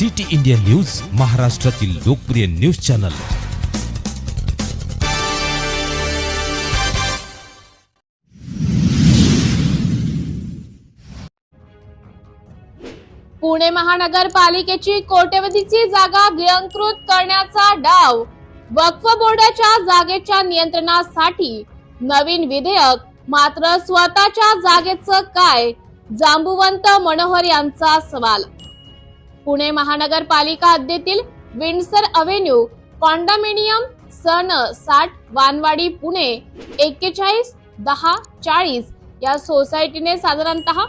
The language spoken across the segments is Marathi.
सिटी इंडिया न्यूज महाराष्ट्रातील लोकप्रिय न्यूज चॅनल. पुणे महानगरपालिकेची कोट्यवधीची जागा गिळंकृत करण्याचा डाव. वक्फ बोर्डाच्या जागेच्या नियंत्रणासाठी नवीन विधेयक मात्र स्वतःच्या जागेचं काय? जांबुवंत मनोहर यांचा सवाल. पुणे महानगरपालिका हद्दीतील विंडसर अव्हेन्यू कॉन्डोमिनियम सन साठ वानवाडी पुणे एक्केचाळीस दहा चाळीस या सोसायटीने साधारणतः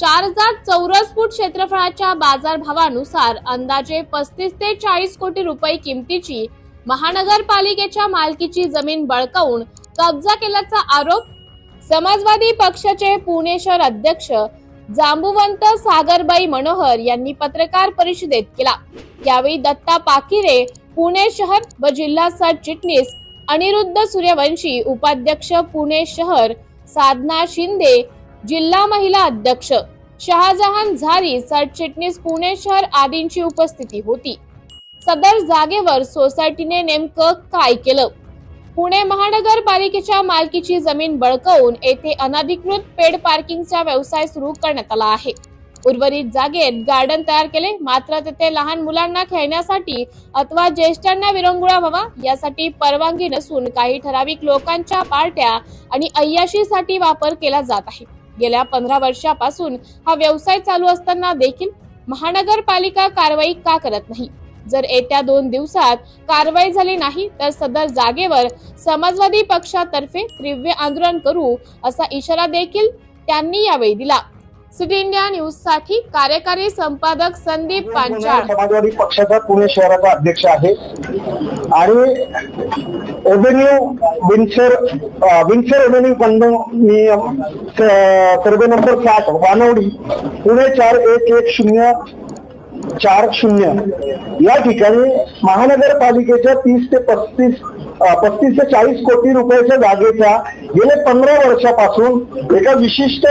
चार हजार चौरस फूट क्षेत्रफळाच्या बाजारभावानुसार अंदाजे पस्तीस ते चाळीस कोटी रुपये किमतीची महानगरपालिकेच्या मालकीची जमीन बळकावून कब्जा केल्याचा आरोप समाजवादी पक्षाचे पुणे शहर अध्यक्ष जांबुवंत सागरबाई मनोहर यांनी पत्रकार परिषदेत केला. यावेळी दत्ता पाकिरे पुणे शहर व जिल्हा सरचिटणीस अनिरुद्ध सूर्यवंशी उपाध्यक्ष पुणे शहर साधना शिंदे जिल्हा महिला अध्यक्ष शहाजहान झारी सरचिटणीस पुणे शहर आदींची उपस्थिती होती. सदर जागेवर सोसायटीने नेमकं काय केलं? पुणे महानगरपालिकेच्या मालकीची जमीन बळकवून येथे अनधिकृत पेड पार्किंगचा व्यवसाय सुरू करण्यात आला आहे. उर्वरित जागेत गार्डन तयार केले मात्र तेथे लहान मुलांना खेळण्यासाठी अथवा ज्येष्ठांना विरंगुळा व्हावा यासाठी परवानगी नसून काही ठराविक लोकांच्या पार्ट्या आणि अय्याशीसाठी वापर केला जात आहे. गेल्या पंधरा वर्षापासून हा व्यवसाय चालू असताना देखील महानगरपालिका कारवाई का करत नाही? जर येत्या दोन दिवसात कारवाई झाली नाही तर सदर जागेवर समाजवादी पक्षातर्फे तीव्र आंदोलन करू असा इशारा देखील त्यांनी यावेळी दिला. सिटी इंडिया न्यूजसाठी कार्यकारी संपादक संदीप पांचाळ. समाजवादी पक्षाचा पुणे शहराचा अध्यक्ष आहे. आणि avenue Windsor Windsor avenue condominium survey number साठ वानवडी पुणे चार एक एक शून्य चार शून्य. या ठिकाणी महानगरपालिकेच्या तीस ते पस्तीस पस्तीस ते चाळीस कोटी रुपयाच्या जागेचा गेले पंधरा वर्षापासून एका विशिष्ट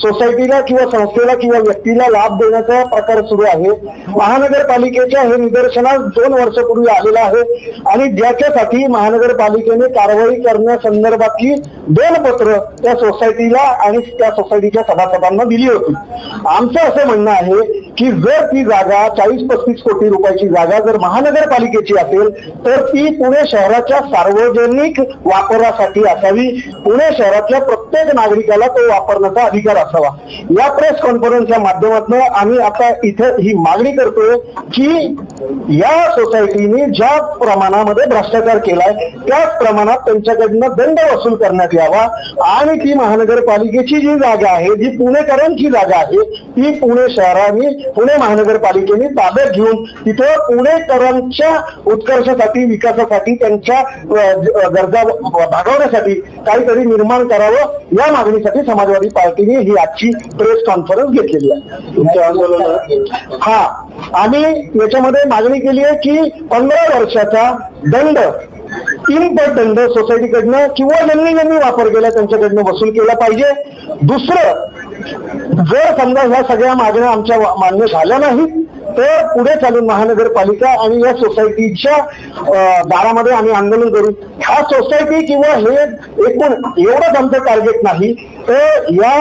सोसायटीला किंवा संस्थेला किंवा व्यक्तीला लाभ देण्याचा प्रकार सुरू आहे. महानगरपालिकेच्या हे निदर्शनास दोन वर्षपूर्वी आलेलं आहे आणि ज्याच्यासाठी महानगरपालिकेने कारवाई करण्यासंदर्भातली दोन पत्र त्या सोसायटीला आणि त्या सोसायटीच्या सभासदांना दिली होती. आमचं असं म्हणणं आहे की जर ती जागा चाळीस पस्तीस कोटी रुपयाची जागा जर महानगरपालिकेची असेल तर ती पुणे शहराच्या सार्वजनिक वापरासाठी असावी. पुणे शहरातल्या प्रत्येक नागरिकाला तो वापरण्याचा अधिकार असावा. या प्रेस कॉन्फरन्सच्या माध्यमातून आम्ही आता इथे ही मागणी करतोय की या सोसायटीने ज्या प्रमाणामध्ये भ्रष्टाचार केलाय त्याच प्रमाणात त्यांच्याकडनं दंड वसूल करण्यात यावा. आणि ती महानगरपालिकेची जी जागा आहे जी पुणेकरांची जागा आहे ती पुणे शहराने पुणे महानगरपालिकेने ताब्यात घेऊन तिथे पुणेकरांच्या उत्कर्षासाठी विकासासाठी त्यांच्या गरजा भागवण्यासाठी काहीतरी निर्माण करावं या मागणीसाठी समाजवादी पार्टीने ही आजची प्रेस कॉन्फरन्स घेतलेली आहे. तुमच्या हा. आम्ही याच्यामध्ये मागणी केली आहे की पंधरा वर्षाचा दंड तीन पट दंड सोसायटीकडनं किंवा ज्यांनी ज्यांनी वापर केला त्यांच्याकडनं वसूल केला पाहिजे. दुसरं जर समजा ह्या सगळ्या मागण्या आमच्या मान्य झाल्या नाहीत तर पुढे चालून महानगरपालिका आणि या सोसायटीच्या दारामध्ये आम्ही आंदोलन करू. हा सोसायटी किंवा हे एकूण एवढंच आमचं टार्गेट नाही. तर या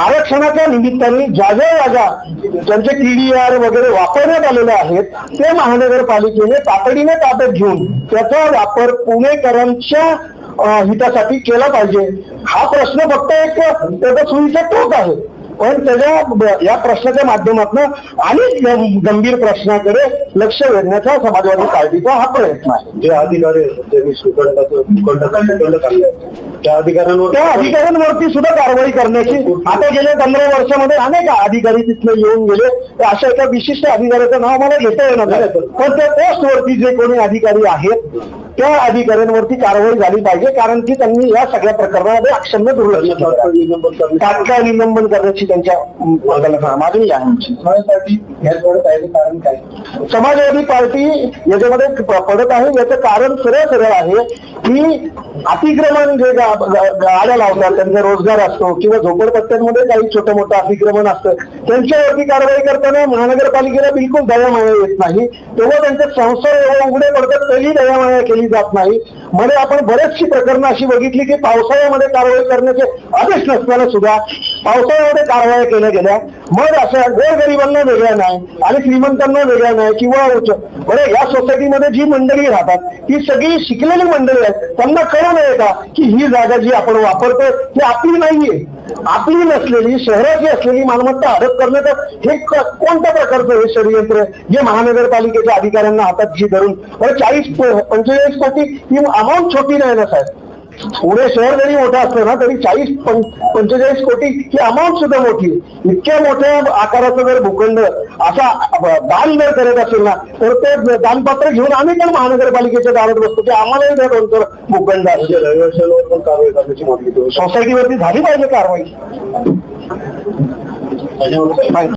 आरक्षणाच्या निमित्ताने ज्या ज्या जागा ज्यांचे टीडीआर वगैरे वापरण्यात आलेले आहेत ते महानगरपालिकेने तातडीने ताब्यात घेऊन त्याचा वापर पुणेकरांच्या हितासाठी केला पाहिजे. हा प्रश्न फक्त एक त्याचा सुईचा तोच आहे. पण त्याच्या या प्रश्नाच्या माध्यमातून अनेक गंभीर प्रश्नाकडे लक्ष वेधण्याचा समाजवादी पार्टीचा हा प्रयत्न आहे. जे अधिकारी. त्या अधिकाऱ्यांवर त्या अधिकाऱ्यांवरती सुद्धा कारवाई करण्याची आता गेल्या पंधरा वर्षामध्ये अनेक अधिकारी तिथले येऊन गेले. तर अशा एका विशिष्ट अधिकाऱ्याचं नाव मला घेता येणार पण त्या पोस्टवरती जे कोणी अधिकारी आहेत त्या अधिकाऱ्यांवरती कारवाई झाली पाहिजे कारण की त्यांनी या सगळ्या प्रकरणामध्ये अक्षम्य दुर्लक्ष केलं. तात्काळ निलंबन करण्याची त्यांच्या मागणी- आहे समाजवादी पार्टी याच्यामध्ये पडत आहे याचं कारण सरळ सरळ आहे की अतिक्रमण जे गाड्या लावतात त्यांचा रोजगार असतो किंवा झोपडपट्ट्यांमध्ये काही छोटं मोठं अतिक्रमण असतं त्यांच्यावरती कारवाई करताना महानगरपालिकेला बिलकुल दयामाया येत नाही. तेव्हा त्यांचे संसार उघडे पडतात तरी दयामाया केली जात नाही. म्हणजे आपण बरेचशी प्रकरणं अशी बघितली की पावसाळ्यामध्ये कारवाई करण्याचे आदेश नसताना सुद्धा पावसाळ्यामध्ये कारवाया केल्या गेल्या. मग अशा गोरगरिबांना वेगळ्या नाही आणि श्रीमंतांना वेगळ्या नाही किंवा उच्च या सोसायटीमध्ये जी मंडळी राहतात ती सगळी शिकलेली मंडळी आहेत. त्यांना कळू नये का की ही जागा जी आपण वापरतोय ती आपली नाहीये? आपली नसलेली शहराची असलेली मालमत्ता हडप करण्याचं हे कोणत्या प्रकारचं हे षडयंत्र जे महानगरपालिकेच्या अधिकाऱ्यांना हातात जी धरून? चाळीस पंचेचाळीस कोटी ही अमाऊंट छोटी नाही ना साहेब? पुणे शहर जरी मोठं असलं ना तरी चाळीस पंचेचाळीस कोटी ही अमाऊंट सुद्धा मोठी. इतक्या मोठ्या आकाराचा जर भूखंड असा दान जर करत असेल ना तर ते दानपत्र घेऊन आम्ही पण महानगरपालिकेच्या दारात बसतो. की आम्हालाही द्या दोन तर भूखंड आहे. म्हणजे रहिवाशांवर पण कारवाई करण्याची मागणी करू सोसायटीवरती झाली पाहिजे कारवाई.